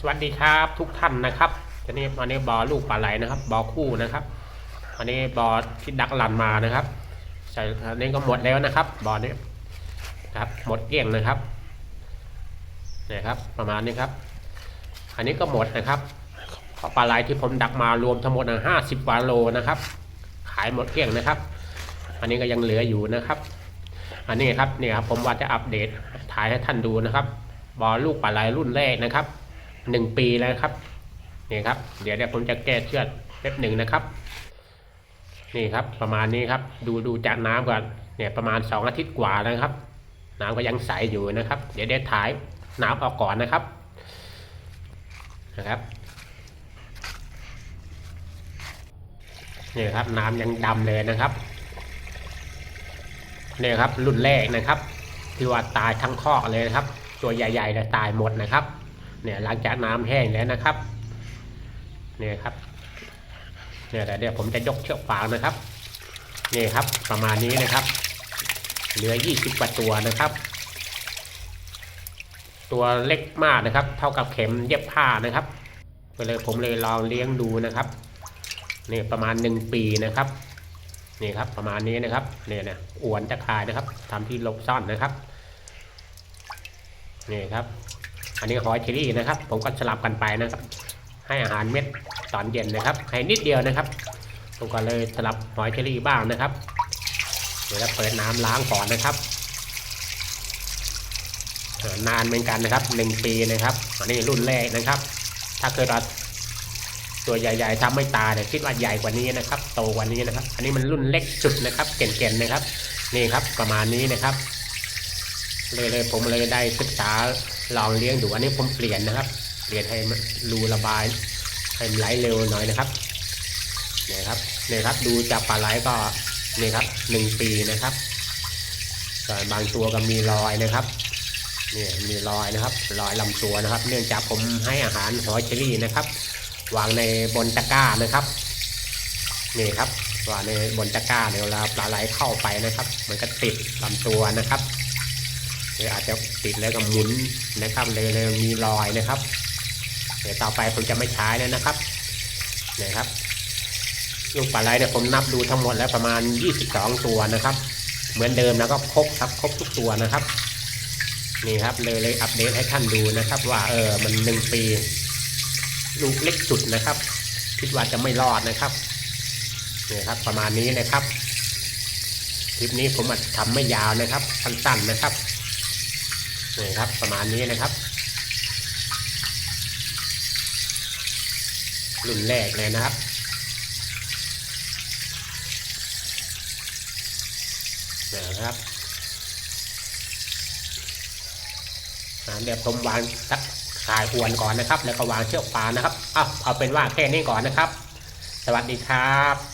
สวัสดีครับทุกท่านนะครับอันนี้อันนี้บอลูกปลาไหลนะครับ บอคู่นะครับ อันนี้บอที่ดักลันมานะครับใส่อันนี้ก็หมดแล้วนะครับ บอนี้ครับ หมดเกลี้ยงนะครับนี่ครับ ประมาณนี้ครับ อันนี้ก็หมดนะครับปลาไหลที่ผมดักมารวมทั้งหมดห้าสิบวาโลนะครับ ขายหมดเกลี้ยงนะครับ อันนี้ก็ยังเหลืออยู่นะครับ อันนี้ครับเนี่ยครับผมว่าจะอัปเดตถ่ายให้ท่านดูนะครับบอลลูกปลาไหลรุ่นแรกนะครับ หนึ่งปีแล้วครับนี่ครับ เดี๋ยวเดี๋ยวผมจะแก้เชือกเล็บหนึ่งนะครับ นี่ครับประมาณนี้ครับ ดูดูจากน้ำก่อนเนี่ยประมาณสองอาทิตย์กว่าแล้วนะครับ น้ำก็ยังใสอยู่นะครับ เดี๋ยวเดี๋ยวถ่ายน้ำออกก่อนนะครับนะครับนี่ครับน้ำยังดำเลยนะครับนี่ครับรุ่นแรกนะครับ ที่ว่าตายทั้งคอกเลยนะครับ ตัวใหญ่ๆเลยตายหมดนะครับ เนี่ยหลังจากน้ำแห้งแล้วนะครับเนี่ยครับเนี่ยแต่เดี๋ยวผมจะยกเชือกฟางนะครับนี่ครับประมาณนี้นะครับ เหลือ 20กว่าตัวนะครับ ตัวเล็กมากนะครับ เท่ากับเข็มเย็บผ้านะครับก็เลยผมเลยลองเลี้ยงดูนะครับนี่ประมาณหนึ่งปีนะครับนี่ครับประมาณนี้นะครับเนี่ยนะอวนจะคายนะครับทำที่ลบซ่อนนะครับนี่ครับ อันนี้หอยเชอรี่นะครับ ผมก็สลับกันไปนะครับ ให้อาหารเม็ดตอนเย็นนะครับ ให้นิดเดียวนะครับผมก็เลยสลับหอยเชอรี่บ้างนะครับ เดี๋ยวเราเปิดน้ำล้างก่อนนะครับนานเหมือนกันนะครับหนึ่งปีนะครับ อันนี้รุ่นแรกนะครับ ถ้าเกิดเราตัวใหญ่ๆทำไม่ตายเนี่ยคิดว่าใหญ่กว่านี้นะครับ โตกว่านี้นะครับ อันนี้มันรุ่นเล็กสุดนะครับ เก่นๆนะครับ นี่ครับประมาณนี้นะครับ เลยเลยผมเลยได้ศึกษาลองเลี้ยงดูอันนี้ผมเปลี่ยนนะครับ เปลี่ยนให้มันรูระบายให้ไหลเร็วหน่อยนะครับเนี่ยครับเนี่ยครับดูจากปลาไหลก็นี่ครับหนึ่งปีนะครับแต่บางตัวก็มีรอยนะครับเนี่ยมีรอยนะครับรอยลำตัวนะครับ เนื่องจากผมให้อาหารหอยเชอรี่นะครับวางในบนตะกร้านะครับนี่ครับวางในบนตะกร้าเนี่ยเวลาปลาไหลเข้าไปนะครับ มันก็ติดลำตัวนะครับ หรืออาจจะติดแล้วก็หมุนนะครับเลยเลยมีรอยนะครับ เดี๋ยวต่อไปผมจะไม่ใช้แล้วนะครับเนี่ยครับลูกปลาไหลเนี่ยผมนับดูทั้งหมดแล้วประมาณ 22 ตัวนะครับ เหมือนเดิมแล้วก็ครบครับครบทุกตัวนะครับนี่ครับเลยเลยอัปเดตให้ท่านดูนะครับ ว่าเออมันหนึ่งปี ลูกเล็กสุดนะครับ คิดว่าจะไม่รอดนะครับนี่ครับประมาณนี้นะครับคลิปนี้ผมอาจทำไม่ยาวนะครับสั้นๆนะครับ นี่ครับประมาณนี้นะครับ รุ่นแรกเลยนะครับนะครับอ่าเดี๋ยวผมวางตักขายอวนก่อนนะครับ แล้วก็วางเชือกปลานะครับเอาเอาเป็นว่าแค่นี้ก่อนนะครับ สวัสดีครับ